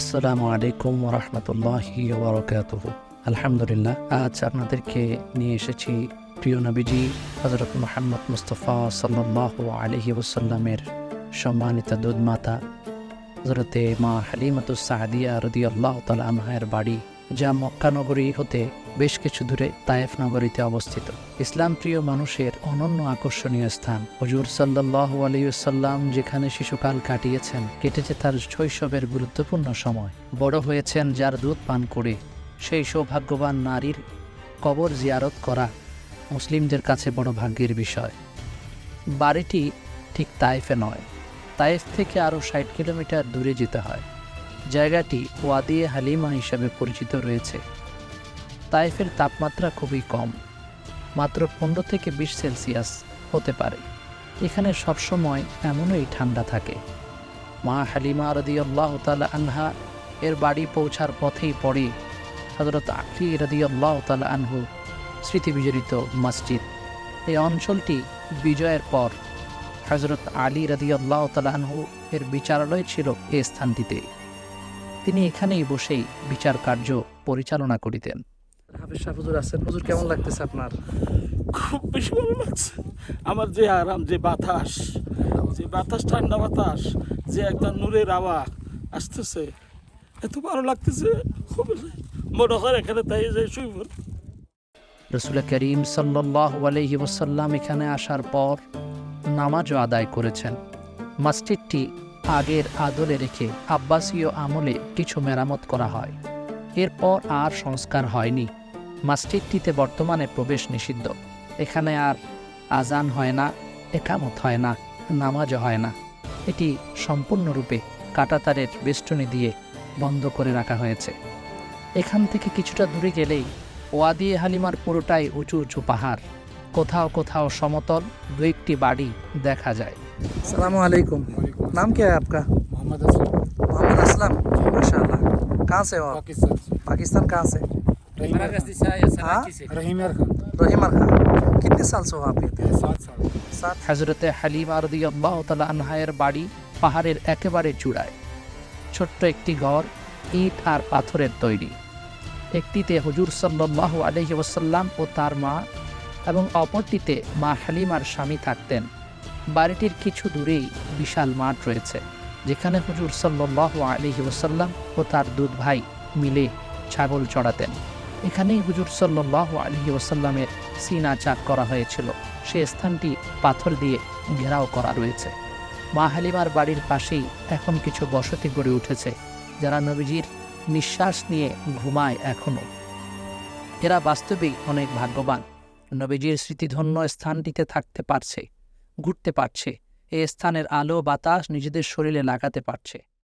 আসসালামু আলাইকুম রহমতুল্লাহি ওবরকাতুহ। আলহামদুলিল্লাহ, আজ আপনাদেরকে নিয়ে এসেছি প্রিয় নবীজি হজরত মোহাম্মদ মুস্তফা সাল্লাহ আলহি ওসাল্লামের সম্মানিত দুধ মাতা হজরতে মা হালিমাতুস সাহাদিয়া রদি আল্লাহ তালা আনহায়ের বাড়ি যা মক্কানগরী হতে বেশ কিছু দূরে তায়েফ নগরীতে অবস্থিত। ইসলাম প্রিয় মানুষের অনন্য আকর্ষণীয় স্থান। হজুর সাল্লাহ আলিউসাল্লাম যেখানে শিশুকাল কাটিয়েছেন, কেটেছে তার শৈশবের গুরুত্বপূর্ণ সময়। বড় হয়েছেন যার দুধ পান করে, সেই সৌভাগ্যবান নারীর কবর জিয়ারত করা মুসলিমদের কাছে বড় ভাগ্যের বিষয়। বাড়িটি ঠিক তায়েফে নয়, তায়েফ থেকে আরও ষাট কিলোমিটার দূরে যেতে হয়। জায়গাটি ওয়াদিয়ে হালিমা হিসাবে পরিচিত রয়েছে। তাইফের তাপমাত্রা খুবই কম, মাত্র পনেরো থেকে বিশ সেলসিয়াস হতে পারে। এখানে সবসময় এমনই ঠান্ডা থাকে। মা হালিমা রদিয়াল্লাহ তালা আনহা এর বাড়ি পৌঁছার পথেই পড়ে হজরত আখরি রদিয়াল্লাহ তালা আনহু স্মৃতিবিজড়িত মসজিদ। এই অঞ্চলটি বিজয়ের পর হজরত আলী রদিয়াল্লাহ আনহু এর বিচারালয় ছিল এ স্থানটিতে। তিনি এখানেই বসেই বিচার কার্য পরিচালনা করিতেন। হাফিজ শাহ হুজুর আছেন। হুজুর কেমন লাগতেছে আপনার? খুব বেশি ভালো লাগছে। আমার যে আরাম যে বাতাস যে বাতাস ঠান্ডা বাতাস যে একটা নূরের আওয়া আসতেছে এত ভালো লাগতেছে। খুব মনে হয় এখানে তাই যে শুই। রসুল করিম সাল্লাহ আলহি ওসাল্লাম এখানে আসার পর নামাজও আদায় করেছেন। মসজিদটি আগের আদলে রেখে আব্বাসীয় আমলে কিছু মেরামত করা হয়। এরপর আর সংস্কার হয়নি। মসজিদটিতে বর্তমানে প্রবেশ নিষিদ্ধ এখানে আর আজান হয় না একামত হয় না নামাজও হয় না এটি সম্পূর্ণরূপে কাটাতারের বেষ্টনী দিয়ে বন্ধ করে রাখা হয়েছে এখান থেকে কিছুটা দূরে গেলেই ওয়াদিয়ে হালিমার পুরোটাই উঁচু উঁচু পাহাড় কোথাও কোথাও সমতল দু একটি বাড়ি দেখা যায় সালামু আলাইকুম नाम क्या है आपका मोहम्मद असलम मोहम्मद असलम माशाल्लाह कहाँ से हो आप पाकिस्तान से पाकिस्तान कहाँ से रहीम हाँ रहीम खान रहीमर खान कितने साल से हो आप ये सात साल সাত হজরতে হালিমা রদিয়াল্লাহ তালা আনহায়ের বাড়ি পাহাড়ের একেবারে চূড়ায় ছোট্ট একটি ঘর ইট আর পাথরের তৈরি একটিতে হুজুর সাল্লাহ আলহি ওসাল্লাম ও তার মা এবং অপরটিতে মা হালিমার স্বামী থাকতেন বাড়িটির কিছু দূরেই বিশাল মাঠ রয়েছে যেখানে হুজুর সাল্লাহ আলহি ওসাল্লাম ও তার দুধ ভাই মিলে ছাগল চড়াতেন এখানেই হুজুর সাল্লাহ আলহি ওসাল্লামের সিনা চাক করা হয়েছিল। সে স্থানটি পাথর দিয়ে ঘেরাও করা রয়েছে। মা হালিমার বাড়ির পাশেই এখন কিছু বসতি গড়ে উঠেছে, যারা নবীজির নিঃশ্বাস নিয়ে ঘুমায় এখনও এরা বাস্তবেই অনেক ভাগ্যবান। নবীজির স্মৃতিধন্য স্থানটিতে থাকতে পারছে, ঘুরতে পারছে, এ স্থানের আলো বাতাস নিজেদের শরীরে লাগাতে পারছে।